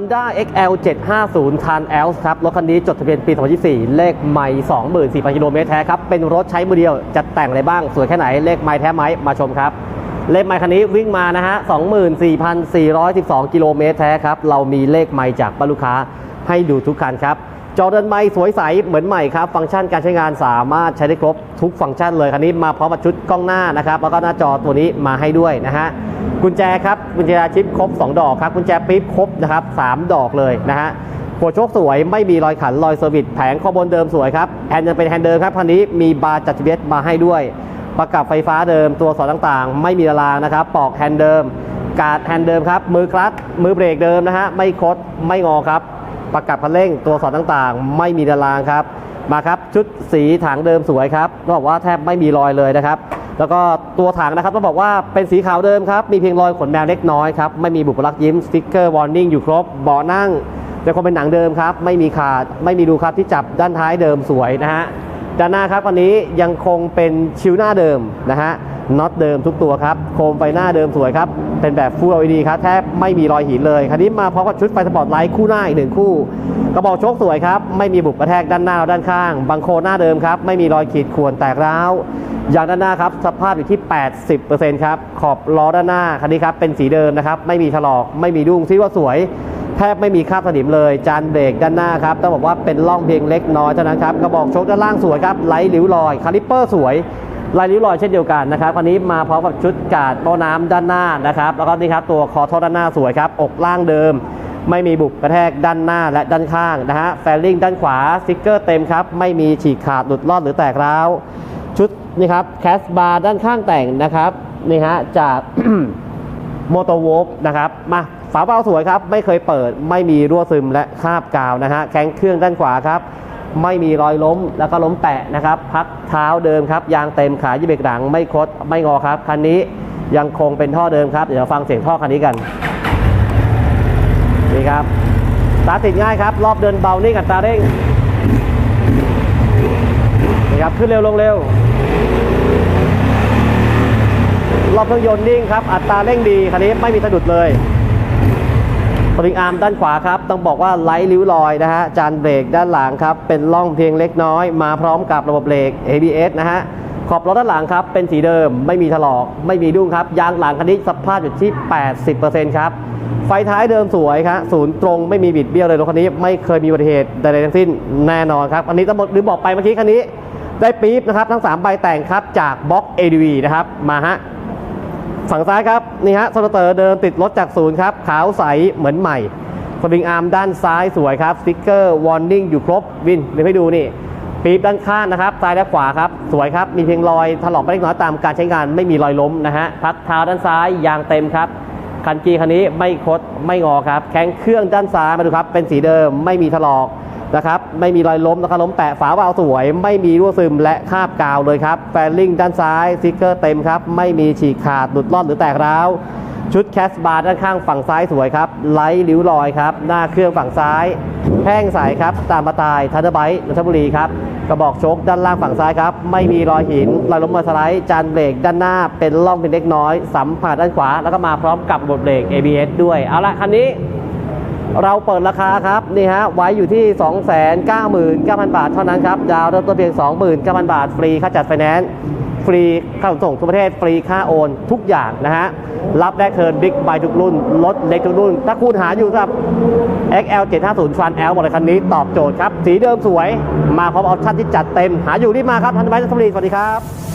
Honda XL 750 Tran L ครับ รถคันนี้จดทะเบียนปี 2024 เลขไม่24,000 กิโลเมตรแท้ครับ เป็นรถใช้มือเดียว จะแต่งอะไรบ้าง สวยแค่ไหน เลขไม่แท้ไหม มาชมครับ เลขไม่คันนี้วิ่งมานะฮะ 24,412 กิโลเมตรแท้ครับ เรามีเลขไม่จากบ้านลูกค้าให้ดูทุกคันครับ จอเดินไมค์สวยใสเหมือนใหม่ครับ ฟังก์ชันการใช้งานสามารถใช้ได้ครบทุกฟังก์ชันเลยคันนี้มาพร้อมกับชุดกล้องหน้านะครับแล้วก็หน้าจอตัวนี้มาให้ด้วยนะฮะกุญแจครับกุญแจชิปครบ 2 ดอกครับกุญแจปี๊บครบนะครับ3ดอกเลยนะฮะหัวโชคสวยไม่มีรอยขันรอยเซอร์วิสแผงข้อบนเดิมสวยครับแฮนด์ยังเป็นแฮนด์เดิมครับคันนี้มีบาร์จัดเบียนมาให้ด้วย ประกับไฟฟ้าเดิมตัวสอนต่างๆ ไม่มีละลางนะครับปอกแฮนด์เดิม การดแฮนด์เดิมครับมือคลัตช์มือเบรกเดิมนะฮะไม่คดไม่งอครับ ประกับคันเร่งตัวสอนต่างๆ ไม่มีละลางครับ มาครับชุดสีถังเดิมสวยครับต้องบอกว่าแทบไม่มีรอยเลยนะครับ แล้วก็ตัวถังนะครับต้องบอกว่าเป็นสีขาวเดิมครับ มีเพียงรอยขนแมวเล็กน้อยครับไม่มีบุปลักยิ้มสติ๊กเกอร์วอร์นิ่งอยู่ครบเบาะนั่งยังคงเป็นหนังเดิมครับ ไม่มีขาดไม่มีรูครับที่จับด้านท้ายเดิมสวยนะฮะด้านหน้าครับวันนี้ยังคงเป็นชิวหน้าเดิมนะฮะ น็อตเดิมทุกตัวครับ โคมไฟหน้าเดิมสวยครับ เป็นแบบ Full LED ครับแทบไม่มีรอยหินเลยคันนี้มาพร้อมกับชุดไฟสปอร์ตไลท์คู่หน้าอีกหนึ่งคู่ กระบอกโชคสวยครับ ไม่มีบุบกระแทกด้านหน้าและด้านข้าง บังโคหน้าเดิมครับ ไม่มีรอยขีดข่วนแตกร้าวยางด้านหน้าครับสภาพอยู่ที่ 80%ครับ ขอบล้อด้านหน้าคันนี้ครับเป็นสีเดิมนะครับ ไม่มีถลอก ไม่มีดุ้งที่ว่าสวย แทบไม่มีคราบสนิมเลย จานเบรกด้านหน้าครับต้องบอกว่าเป็นร่องเพียงเล็กน้อยเท่านั้นครับ กระบอกโชคด้านล่างสวยครับ ไร้ริ้วรอย คาลิปเปอร์สวย ลายริ้วรอยเช่นเดียวกันนะครับคันนี้มาพร้อมกับชุดกาดโต้น้ำด้านหน้านะครับ แล้วก็นี่ครับตัวคอท่อด้านหน้าสวยครับ อกล่างเดิม ไม่มีบุบกระแทกด้านหน้าและด้านข้างนะฮะ แฟลลิ่งด้านขวาสติ๊กเกอร์เต็มครับ ไม่มีฉีกขาดหลุดรอดหรือแตกร้าว ชุดนี่ครับแคสบาร์ด้านข้างแต่งนะครับนี่ฮะจากโมโตโวฟนะครับมาฝาเบาสวยครับ ไม่เคยเปิด ไม่มีรั่วซึมและคาบกาวนะฮะแข้งเครื่องด้านขวาครับ ไม่มีรอยล้มแล้วก็ล้มแปะนะครับ พักเท้าเดิมครับ ยางเต็มขายี่เบรกหลังไม่คดไม่งอครับคันนี้ยังคงเป็นท่อเดิมครับ เดี๋ยวฟังเสียงท่อคันนี้กันนี่ครับตาติดง่ายครับ รอบเดินเบานี่กับตาเร่งนี่ครับขึ้นเร็วลงเร็ว รอบเครื่องยนต์นิ่งครับ อัตราเร่งดีคันนี้ไม่มีสะดุดเลย ปริงอาร์มด้านขวาครับ ต้องบอกว่าไร้ริ้วรอยนะฮะ จานเบรกด้านหลังครับ เป็นร่องเพียงเล็กน้อย มาพร้อมกับระบบเบรก ABS นะฮะ ขอบล้อด้านหลังครับ เป็นสีเดิม ไม่มีถลอก ไม่มีดุ้งครับ ยางหลังคันนี้สภาพอยู่ที่ 80%ครับ ไฟท้ายเดิมสวยครับศูนย์ตรง ไม่มีบิดเบี้ยวเลยรถคันนี้ ไม่เคยมีอุบัติเหตุใดๆทั้งสิ้น แน่นอนครับ อันนี้ต้องบอกหรือบอกไปเมื่อกี้คันนี้ ได้ปี๊บนะครับ ทั้ง 3 ใบแต่งครับ จากบล็อก ADV นะครับ มาฮะ ฝั่งซ้ายครับนี่ฮะสเตอร์เดิมติดรถจากศูนย์ครับขาวใสเหมือนใหม่สปริงอาร์มด้านซ้ายสวยครับสติ๊กเกอร์วอร์นิ่งอยู่ครบวินเดี๋ยวให้ดูนี่ปี๊บด้านข้างนะครับซ้ายและขวาครับสวยครับมีเพียงรอยถลอกเล็กน้อยตามการใช้งานไม่มีรอยล้มนะฮะพักเท้าด้านซ้ายยางเต็มครับคันกีคันนี้ไม่คดไม่งอครับแข้งเครื่องด้านซ้ายมาดูครับเป็นสีเดิมไม่มีถลอก นะครับไม่มีรอยล้มนะครับล้มแปะฝาวาล์วสวย ไม่มีรั่วซึมและคาบกาวเลยครับแฟลลิ่งด้านซ้ายสติ๊กเกอร์เต็มครับไม่มีฉีกขาดหลุดรอดหรือแตกร้าวชุดแคสบาร์ด้านข้างฝั่งซ้ายสวยครับไร้ริ้วรอยครับหน้าเครื่องฝั่งซ้ายแห้งใสครับตามมาตายทันเดอร์ไบต์นนทบุรีครับกระบอกโชคด้านล่างฝั่งซ้ายครับไม่มีรอยหินรอยล้มมาสไลด์จานเบรกด้านหน้าเป็นร่องเป็นเล็กน้อย สัมผัสด้านขวา แล้วก็มาพร้อมกับบทเบรก ABS ด้วยเอาละคันนี้ เราเปิดราคาครับนี่ฮะไว้อยู่ที่ 299,000 บาทเท่านั้นครับดาวเริ่มต้นเพียง 29,000 บาท ฟรีค่าจัดไฟแนนซ์ฟรีค่าส่งทุกประเทศฟรีค่าโอน ทุกอย่างนะฮะรับแรกเทิร์นบิ๊กไบทุกรุ่นรถเล็กทุกรุ่น ถ้าคุณหาอยู่ครับ XL 750 Fun L บอกเลยคันนี้ตอบโจทย์ครับ สีเดิมสวย มาพร้อมออปชั่นที่จัดเต็ม หาอยู่รีบมาครับทันไว้ทันสวัสดีครับ